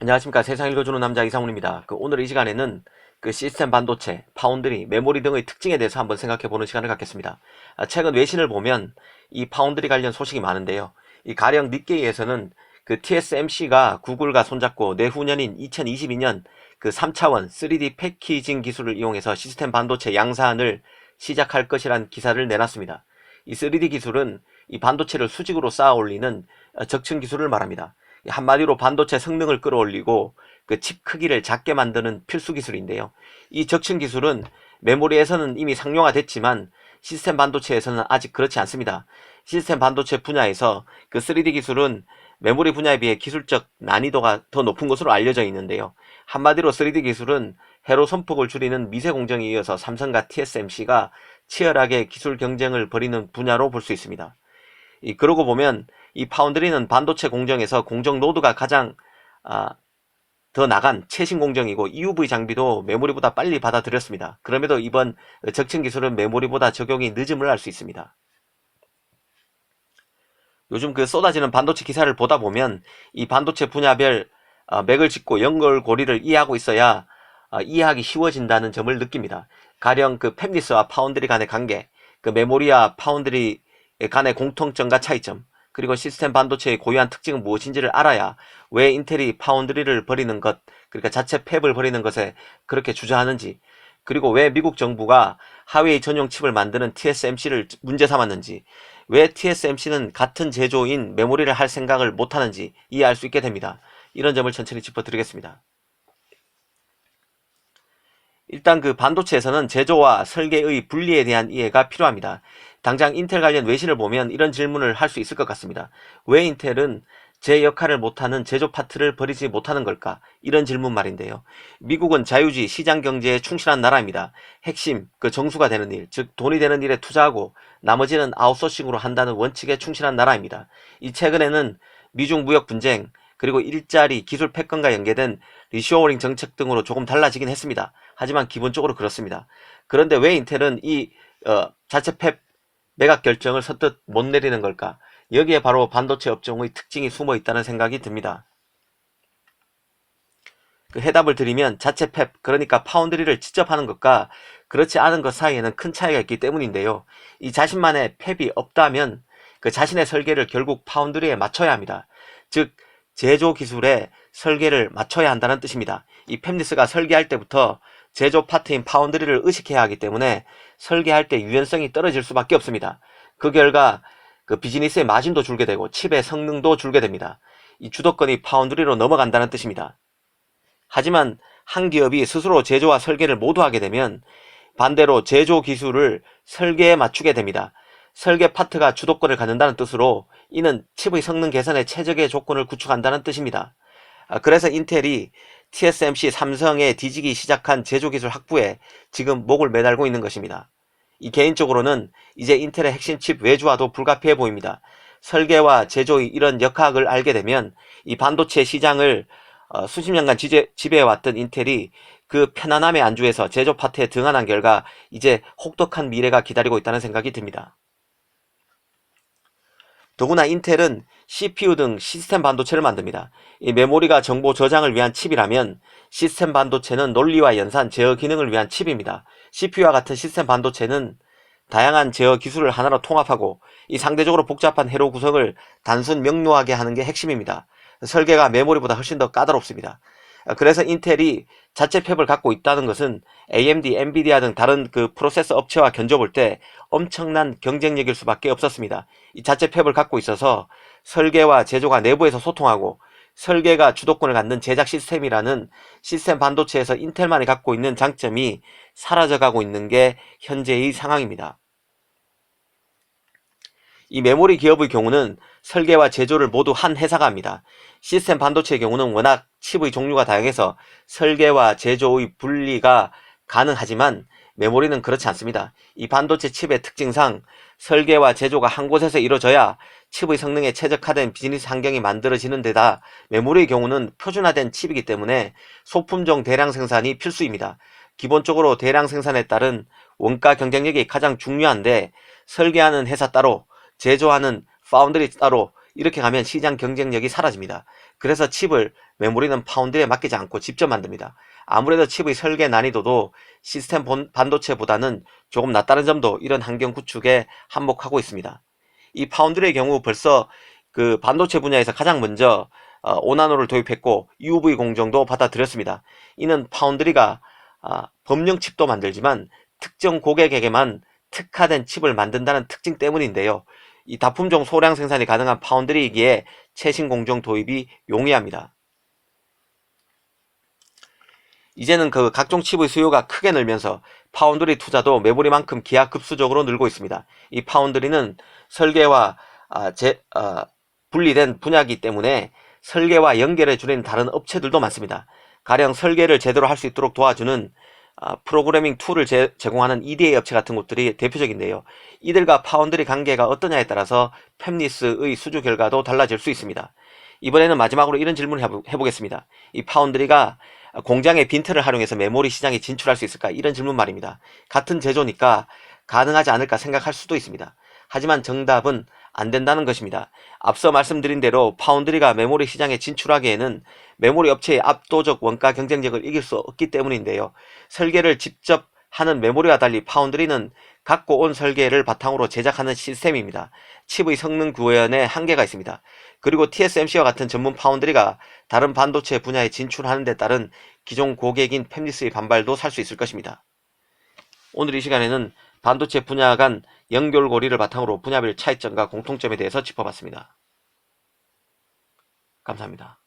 안녕하십니까 세상 읽어주는 남자 이상훈입니다. 그 오늘 이 시간에는 그 시스템 반도체, 파운드리, 메모리 등의 특징에 대해서 한번 생각해 보는 시간을 갖겠습니다. 아, 최근 외신을 보면 이 파운드리 관련 소식이 많은데요. 이 가령 닉게이에서는 그 TSMC가 구글과 손잡고 내후년인 2022년 그 3차원 3D 패키징 기술을 이용해서 시스템 반도체 양산을 시작할 것이란 기사를 내놨습니다. 이 3D 기술은 이 반도체를 수직으로 쌓아 올리는 어, 적층 기술을 말합니다. 한마디로 반도체 성능을 끌어올리고 그 칩 크기를 작게 만드는 필수 기술인데요. 이 적층 기술은 메모리에서는 이미 상용화됐지만 시스템 반도체에서는 아직 그렇지 않습니다. 시스템 반도체 분야에서 그 3D 기술은 메모리 분야에 비해 기술적 난이도가 더 높은 것으로 알려져 있는데요. 한마디로 3D 기술은 회로 선폭을 줄이는 미세 공정에 이어서 삼성과 TSMC가 치열하게 기술 경쟁을 벌이는 분야로 볼 수 있습니다. 이 그러고 보면 이 파운드리는 반도체 공정에서 공정 노드가 가장 아, 더 나간 최신 공정이고 EUV 장비도 메모리보다 빨리 받아들였습니다. 그럼에도 이번 적층 기술은 메모리보다 적용이 늦음을 알 수 있습니다. 요즘 그 쏟아지는 반도체 기사를 보다 보면 이 반도체 분야별 어, 맥을 짚고 연결고리를 이해하고 있어야 어, 이해하기 쉬워진다는 점을 느낍니다. 가령 그 팹리스와 파운드리 간의 관계, 그 메모리와 파운드리 간의 공통점과 차이점, 그리고 시스템 반도체의 고유한 특징은 무엇인지를 알아야 왜 인텔이 파운드리를 버리는 것, 그러니까 자체 팹을 버리는 것에 그렇게 주저하는지, 그리고 왜 미국 정부가 하웨이 전용 칩을 만드는 TSMC를 문제 삼았는지, 왜 TSMC는 같은 제조인 메모리를 할 생각을 못하는지 이해할 수 있게 됩니다. 이런 점을 천천히 짚어드리겠습니다. 일단 그 반도체에서는 제조와 설계의 분리에 대한 이해가 필요합니다. 당장 인텔 관련 외신을 보면 이런 질문을 할 수 있을 것 같습니다. 왜 인텔은 제 역할을 못하는 제조 파트를 버리지 못하는 걸까? 이런 질문 말인데요. 미국은 자유주의 시장 경제에 충실한 나라입니다. 핵심, 그 정수가 되는 일, 즉 돈이 되는 일에 투자하고 나머지는 아웃소싱으로 한다는 원칙에 충실한 나라입니다. 이 최근에는 미중 무역 분쟁, 그리고 일자리, 기술 패권과 연계된 리쇼어링 정책 등으로 조금 달라지긴 했습니다. 하지만 기본적으로 그렇습니다. 그런데 왜 인텔은 이 어, 자체 팹 매각 결정을 선뜻 못 내리는 걸까? 여기에 바로 반도체 업종의 특징이 숨어 있다는 생각이 듭니다. 그 해답을 드리면 자체 팹, 그러니까 파운드리를 직접 하는 것과 그렇지 않은 것 사이에는 큰 차이가 있기 때문인데요. 이 자신만의 팹이 없다면 그 자신의 설계를 결국 파운드리에 맞춰야 합니다. 즉, 제조 기술에 설계를 맞춰야 한다는 뜻입니다. 이 팹리스가 설계할 때부터 제조 파트인 파운드리를 의식해야 하기 때문에 설계할 때 유연성이 떨어질 수밖에 없습니다. 그 결과 그 비즈니스의 마진도 줄게 되고 칩의 성능도 줄게 됩니다. 이 주도권이 파운드리로 넘어간다는 뜻입니다. 하지만 한 기업이 스스로 제조와 설계를 모두 하게 되면 반대로 제조 기술을 설계에 맞추게 됩니다. 설계 파트가 주도권을 갖는다는 뜻으로 이는 칩의 성능 개선에 최적의 조건을 구축한다는 뜻입니다. 아, 그래서 인텔이 TSMC 삼성에 뒤지기 시작한 제조기술 확보에 지금 목을 매달고 있는 것입니다. 이 개인적으로는 이제 인텔의 핵심 칩 외주화도 불가피해 보입니다. 설계와 제조의 이런 역학을 알게 되면 이 반도체 시장을 어, 수십 년간 지제, 지배해왔던 인텔이 그 편안함의 안주에서 제조 파트에 등한한 결과 이제 혹독한 미래가 기다리고 있다는 생각이 듭니다. 더구나 인텔은 CPU 등 시스템 반도체를 만듭니다. 이 메모리가 정보 저장을 위한 칩이라면 시스템 반도체는 논리와 연산, 제어 기능을 위한 칩입니다. CPU와 같은 시스템 반도체는 다양한 제어 기술을 하나로 통합하고 이 상대적으로 복잡한 회로 구성을 단순 명료하게 하는 게 핵심입니다. 설계가 메모리보다 훨씬 더 까다롭습니다. 그래서 인텔이 자체 팹을 갖고 있다는 것은 AMD, 엔비디아 등 다른 그 프로세서 업체와 견줘볼 때 엄청난 경쟁력일 수밖에 없었습니다. 이 자체 팹을 갖고 있어서 설계와 제조가 내부에서 소통하고 설계가 주도권을 갖는 제작 시스템이라는 시스템 반도체에서 인텔만이 갖고 있는 장점이 사라져가고 있는 게 현재의 상황입니다. 이 메모리 기업의 경우는 설계와 제조를 모두 한 회사가 합니다. 시스템 반도체의 경우는 워낙 칩의 종류가 다양해서 설계와 제조의 분리가 가능하지만 메모리는 그렇지 않습니다. 이 반도체 칩의 특징상 설계와 제조가 한 곳에서 이루어져야 칩의 성능에 최적화된 비즈니스 환경이 만들어지는 데다 메모리의 경우는 표준화된 칩이기 때문에 소품종 대량 생산이 필수입니다. 기본적으로 대량 생산에 따른 원가 경쟁력이 가장 중요한데 설계하는 회사 따로 제조하는 파운드리 따로 이렇게 가면 시장 경쟁력이 사라집니다. 그래서 칩을 메모리는 파운드에 맡기지 않고 직접 만듭니다. 아무래도 칩의 설계 난이도도 시스템 본- 반도체보다는 조금 낮다는 점도 이런 환경 구축에 한몫하고 있습니다. 이 파운드리의 경우 벌써 그 반도체 분야에서 가장 먼저 어, 오나노를 도입했고 UV 공정도 받아들였습니다. 이는 파운드리가 아, 범용 칩도 만들지만 특정 고객에게만 특화된 칩을 만든다는 특징 때문인데요. 이 다품종 소량 생산이 가능한 파운드리이기에 최신 공정 도입이 용이합니다. 이제는 그 각종 칩의 수요가 크게 늘면서 파운드리 투자도 메모리만큼 기하급수적으로 늘고 있습니다. 이 파운드리는 설계와 아, 제, 아, 분리된 분야이기 때문에 설계와 연결해 주는 다른 업체들도 많습니다. 가령 설계를 제대로 할 수 있도록 도와주는 아, 프로그래밍 툴을 제, 공하는 EDA 업체 같은 곳들이 대표적인데요. 이들과 파운드리 관계가 어떠냐에 따라서 팹리스의 수주 결과도 달라질 수 있습니다. 이번에는 마지막으로 이런 질문을 해보, 해보겠습니다. 이 파운드리가 공장의 빈틈을 활용해서 메모리 시장에 진출할 수 있을까? 이런 질문 말입니다. 같은 제조니까 가능하지 않을까 생각할 수도 있습니다. 하지만 정답은 안 된다는 것입니다. 앞서 말씀드린 대로 파운드리가 메모리 시장에 진출하기에는 메모리 업체의 압도적 원가 경쟁력을 이길 수 없기 때문인데요. 설계를 직접 하는 메모리와 달리 파운드리는 갖고 온 설계를 바탕으로 제작하는 시스템입니다. 칩의 성능 구현에 한계가 있습니다. 그리고 TSMC와 같은 전문 파운드리가 다른 반도체 분야에 진출하는 데 따른 기존 고객인 팹리스의 반발도 살 수 있을 것입니다. 오늘 이 시간에는 반도체 분야 간 연결고리를 바탕으로 분야별 차이점과 공통점에 대해서 짚어봤습니다. 감사합니다.